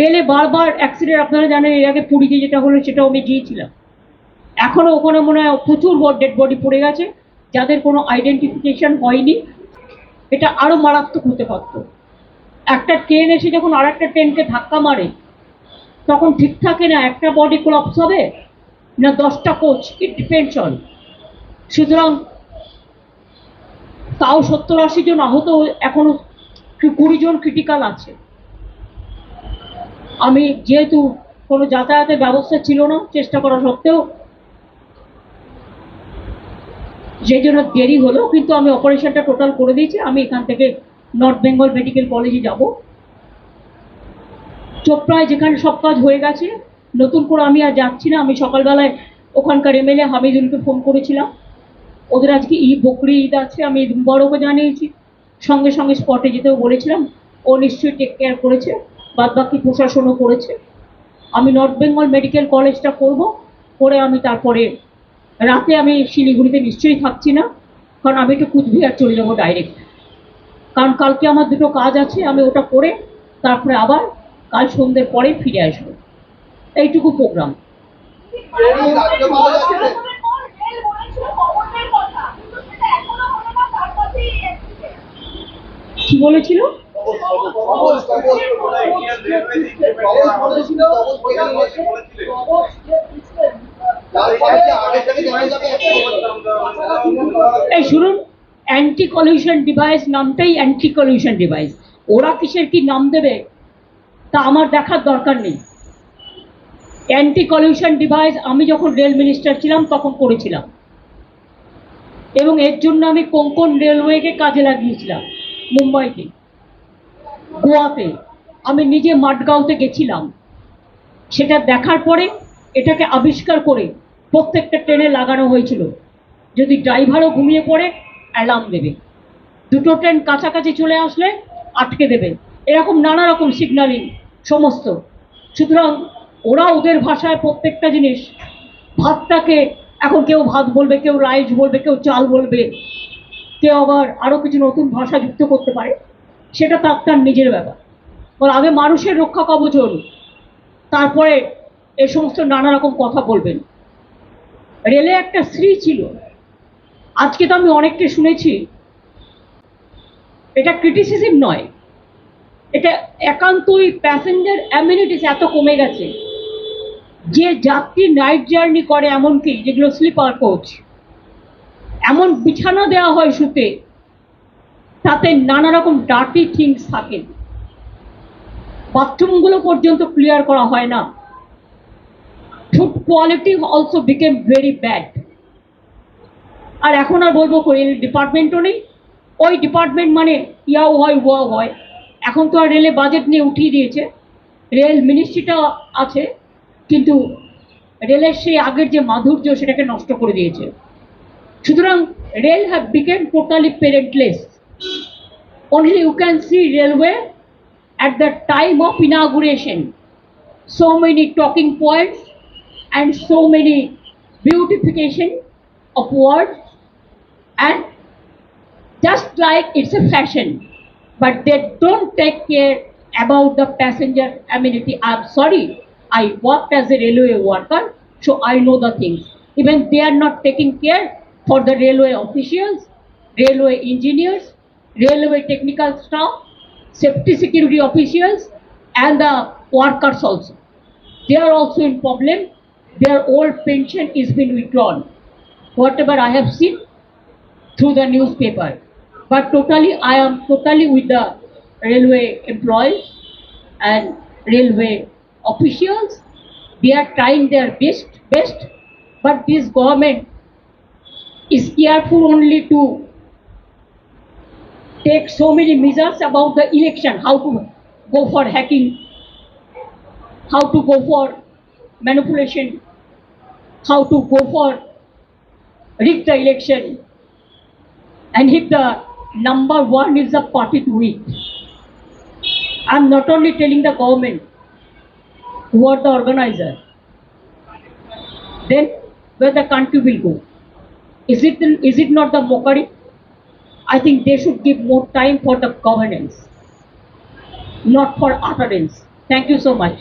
রেলে বারবার অ্যাক্সিডেন্ট আপনারা জানেন, এর আগে পুরীতে যেটা হলো, সেটাও আমি গিয়েছিলাম। এখনও ওখানে মনে হয় প্রচুর ডেড বডি পড়ে গেছে, যাদের কোনো আইডেন্টিফিকেশন হয়নি। এটা আরও মারাত্মক হতে পারতো। একটা ট্রেন এসে যখন আর একটা ট্রেনকে ধাক্কা মারে, তখন ঠিক থাকে না একটা বডি কোলাপস হবে, না দশটা কোচ ইট ডিপেন্ডস অন সুতরাং তাও সত্তর আশি জন আহত, এখনও কুড়ি জন ক্রিটিক্যাল আছে। আমি যেহেতু কোনো যাতায়াতের ব্যবস্থা ছিল না, চেষ্টা করা সত্ত্বেও সেই জন্য দেরি হলো, কিন্তু আমি অপারেশনটা টোটাল করে দিয়েছি। আমি এখান থেকে নর্থ বেঙ্গল মেডিকেল কলেজে যাব। চোপড়ায় যেখানে সব কাজ হয়ে গেছে, নতুন করে আমি আর যাচ্ছি না। আমি সকালবেলায় ওখানকার এমএলএ হামিদুলকে ফোন করেছিলাম। ওদের আজকে ঈদ, বকরি ঈদ আছে, আমি বড়কে জানিয়েছি। সঙ্গে সঙ্গে স্পটে যেতেও বলেছিলাম। ও নিশ্চয়ই টেক কেয়ার করেছে। বাদ বাকি প্রশাসনও করেছে। আমি নর্থ বেঙ্গল মেডিকেল কলেজটা করব, করে আমি তারপরে রাতে আমি শিলিগুড়িতে নিশ্চয়ই থাকছি না, কারণ আমি একটু কুচবিহার চলে যাব ডাইরেক্ট কারণ কালকে আমার দুটো কাজ আছে, আমি ওটা করে তারপরে আবার কাল সন্ধ্যের পরে ফিরে আসব। এইটুকু প্রোগ্রাম। কি বলেছিল? এই শুনুন অ্যান্টি কলিউশন ডিভাইস নামটাই অ্যান্টি কলিউশন ডিভাইস ওরা কিসের কি নাম দেবে, তা আমার দেখার দরকার নেই। অ্যান্টি কলিউশন ডিভাইস আমি যখন রেল মিনিস্টার ছিলাম, তখন করেছিলাম। এবং এর জন্য আমি কোঙ্কন রেলওয়েকে কাজে লাগিয়েছিলাম মুম্বাইতে গোয়াতে আমি নিজে মাঠগাঁওতে গেছিলাম। সেটা দেখার পরে এটাকে আবিষ্কার করে প্রত্যেকটা ট্রেনে লাগানো হয়েছিল। যদি ড্রাইভারও ঘুমিয়ে পড়ে অ্যালার্ম দেবে। দুটো ট্রেন কাছাকাছি চলে আসলে আটকে দেবে। এরকম নানা রকম সিগন্যালিং সমস্ত। সুতরাং ওরা ওদের ভাষায় প্রত্যেকটা জিনিস, ভাতটাকে এখন কেউ ভাত বলবে, কেউ রাইস বলবে, কেউ চাল বলবে, কেউ আবার আরও কিছু নতুন ভাষা যুক্ত করতে পারে। সেটা তার তার নিজের ব্যাপার। বলে, আগে মানুষের রক্ষা কবচ হল। তারপরে এ সমস্ত নানা রকম কথা বলবেন। রেলে একটা স্ত্রী ছিল। আজকে তো আমি অনেককে শুনেছি। এটা ক্রিটিসিজম নয়। এটা একান্তই প্যাসেঞ্জার অ্যামিনিটিস এত কমে গেছে। যে যাত্রী নাইট জার্নি করে এমনকি, যেগুলো স্লিপার কোচ এমন বিছানা দেওয়া হয় শুতে। তাতে নানা রকম ডার্টি থিংস থাকে। বাথরুমগুলো পর্যন্ত ক্লিয়ার করা হয় না। Food quality also become very bad আর এখন আর বলব রেল ডিপার্টমেন্টও নেই। ওই ডিপার্টমেন্ট মানে ইয়াও হয়, ওয়াও হয়। এখন তো আর রেলে বাজেট নিয়ে উঠিয়ে দিয়েছে। রেল মিনিস্ট্রিটা আছে, কিন্তু রেলের সেই আগের যে মাধুর্য সেটাকে নষ্ট করে দিয়েছে। সুতরাং rail have become totally parentless only you can see railway at the time of inauguration. So many talking points and so many beautification of words and just like it's a fashion but they don't take care about the passenger amenity. I'm sorry i worked as a railway worker so i know the things. Even they are not taking care for the railway officials railway engineers railway technical staff safety security officials and the workers also they are also in problem their old pension is been withdrawn whatever i have seen through the newspaper. But totally, I am totally with the railway employees and railway officials. They are trying their best, best, but this government is careful only to take so many measures about the election, how to go for hacking, how to go for manipulation, how to go for rig the election, and if the number one is the party to win. I'm not only telling the government who are the organizer, then where the country will go. Is it, is it not the mockery? I think they should give more time for the governance, not for utterance. Thank you so much.